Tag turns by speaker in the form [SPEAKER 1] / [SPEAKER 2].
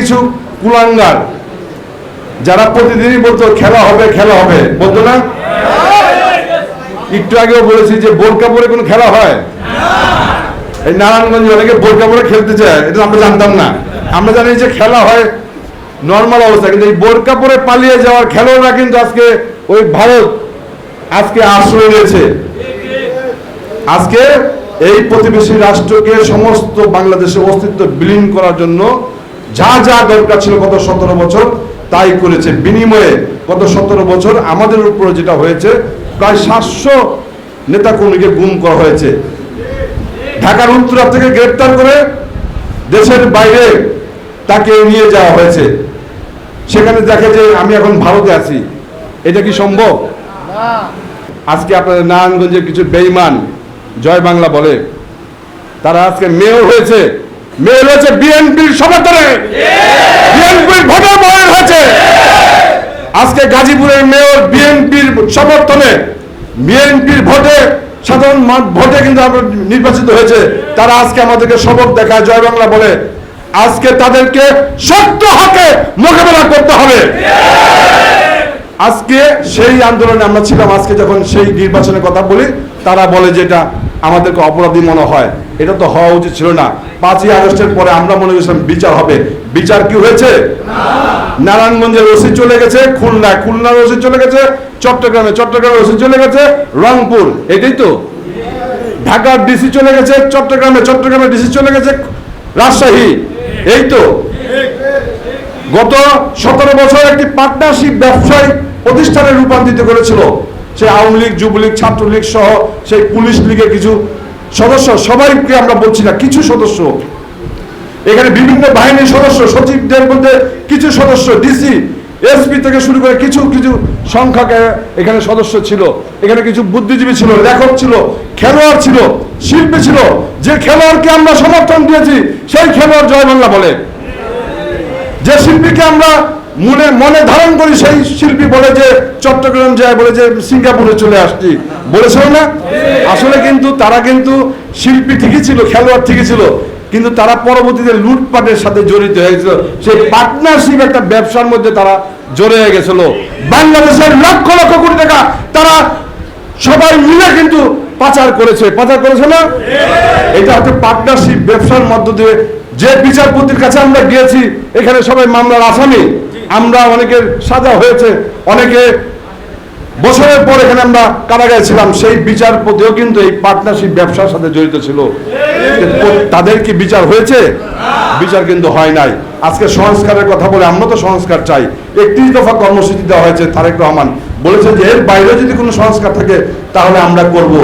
[SPEAKER 1] কিছু কুলাঙ্গার যারা প্রতিদিনই বলতো, খেলা হবে খেলা হবে। বলতো না? একটু আগেও বলেছি যে বোরকা পরে কোনো খেলা হয়? এই নারায়ণগঞ্জে অনেকে বোরকা পরে খেলতে চায় এটা আমরা জানতাম না। আমরা জানি যে খেলা হয় নর্মাল অবস্থা, কিন্তু এই বোরকা পরে পালিয়ে যাওয়ার খেলোয়াড়রা কিন্তু আজকে ওই ভারত, আজকে আশ্রয় রয়েছে আজকে এই প্রতিবেশী রাষ্ট্রকে সমস্ত বাংলাদেশের অস্তিত্ব বিলীন করার জন্য যা যা দরকার ছিল গত সতেরো বছর, তাই করেছে। বিনিময়ে গত সতেরো বছর আমাদের উপরে যেটা হয়েছে, প্রায় সাতশো নেতাকর্মীকে গুম করা হয়েছে। ঢাকার উত্তরা থেকে গ্রেপ্তার করে দেশের বাইরে তাকে নিয়ে যাওয়া হয়েছে। সেখানে দেখে যে আমি এখন ভারতে আছি। এটা কি সম্ভব? আজকে আপনাদের নারায়ণগঞ্জের কিছু বেইমান, জয় বাংলা বলে, তারা আজকে মেয়র হয়েছে। মেয়র হয়েছে বিএনপির সমর্থনে। বিএনপির ভোটে মেয়র হয়েছে। আজকে গাজীপুরের মেয়র বিএনপির সমর্থনে বিএনপির ভোটে, সাধারণ ভোটে কিন্তু নির্বাচিত হয়েছে। তারা আজকে আমাদেরকে সবক দেখায়, জয় বাংলা বলে। আজকে তাদেরকে সত্য হাতে মোকাবেলা করতে হবে। আজকে সেই আন্দোলনে আমরা ছিলাম, আজকে যখন সেই নির্বাচনের কথা বলি তারা বলে যে এটা আমাদেরকে অপরাধী মনে হয়। এটা তো হওয়া উচিত ছিল না। পাঁচই আগস্টের পরে আমরা মনে করছিলাম বিচার হবে। বিচার কি হয়েছে? নারায়ণগঞ্জের ওসি চলে গেছে খুলনা খুলনার ওসি চলে গেছে, চট্টগ্রামে। চট্টগ্রামের ওসি চলে গেছে, রংপুর। এটাই তো। ঢাকার ডিসি চলে গেছে, চট্টগ্রামে। চট্টগ্রামের ডিসি চলে গেছে, রাজশাহী। এই তো। গত সতেরো বছর একটি পার্টনারশিপ ব্যবসায়ী প্রতিষ্ঠানে রূপান্তরিত করেছিল। সে আওয়ামী লীগ, যুবলীগ, ছাত্রলীগ সহ সেই পুলিশ লীগের কিছু সদস্য, সবাইকে আমরা বলছি না, কিছু সদস্য। এখানে বিভিন্ন বাহিনীর সদস্য, সচিবদের মধ্যে কিছু সদস্য, ডিসি, এসপি থেকে শুরু করে কিছু কিছু সংখ্যক এখানে সদস্য ছিল। এখানে কিছু বুদ্ধিজীবী ছিল, লেখক ছিল, খেলোয়াড় ছিল, শিল্পী ছিল। যে খেলোয়াড়কে আমরা সমর্থন দিয়েছি, সেই খেলোয়াড় জয় বাংলা বলে। যে শিল্পীকে আমরা মনে মনে ধারণ করি সেই শিল্পী বলে যে, চট্টগ্রাম যায় বলে যে, সিঙ্গাপুরে চলে আসছি। বলেছিল না? আসলে কিন্তু তারা কিন্তু শিল্পী ঠিকই ছিল, খেলোয়াড় ঠিকই ছিল, কিন্তু তারা পরবর্তীতে লুটপাটের সাথে জড়িত হয়েছিল সেই পার্টনারশিপ একটা ব্যবসার মধ্যে তারা জড়িয়ে গেছিল। বাংলাদেশের লক্ষ লক্ষ কোটি টাকা তারা সবাই মিলে কিন্তু পাচার করেছে। পাচার করেছে না? এটা হচ্ছে পার্টনারশিপ ব্যবসার মধ্য দিয়ে যে বিচারপতির কাছে আমরা গিয়েছি, এখানে সবাই মামলার আসামি। আমরা অনেকের সাজা হয়েছে, অনেকে বছরের পর এখানে আমরা কারাগারে ছিলাম, সেই বিচার বিচারপতিও কিন্তু এই পার্টনারশিপ ব্যবসার সাথে জড়িত ছিল। তাদের কি বিচার হয়েছে, বিচার কিন্তু হয় নাই। আজকে সংস্কারের কথা বলে আমরা তো সংস্কার চাই। একত্রিশ দফা কর্মসূচি দেওয়া হয়েছে তারেক রহমান বলেছেন যে এর বাইরে যদি কোনো সংস্কার থাকে, তাহলে আমরা করব।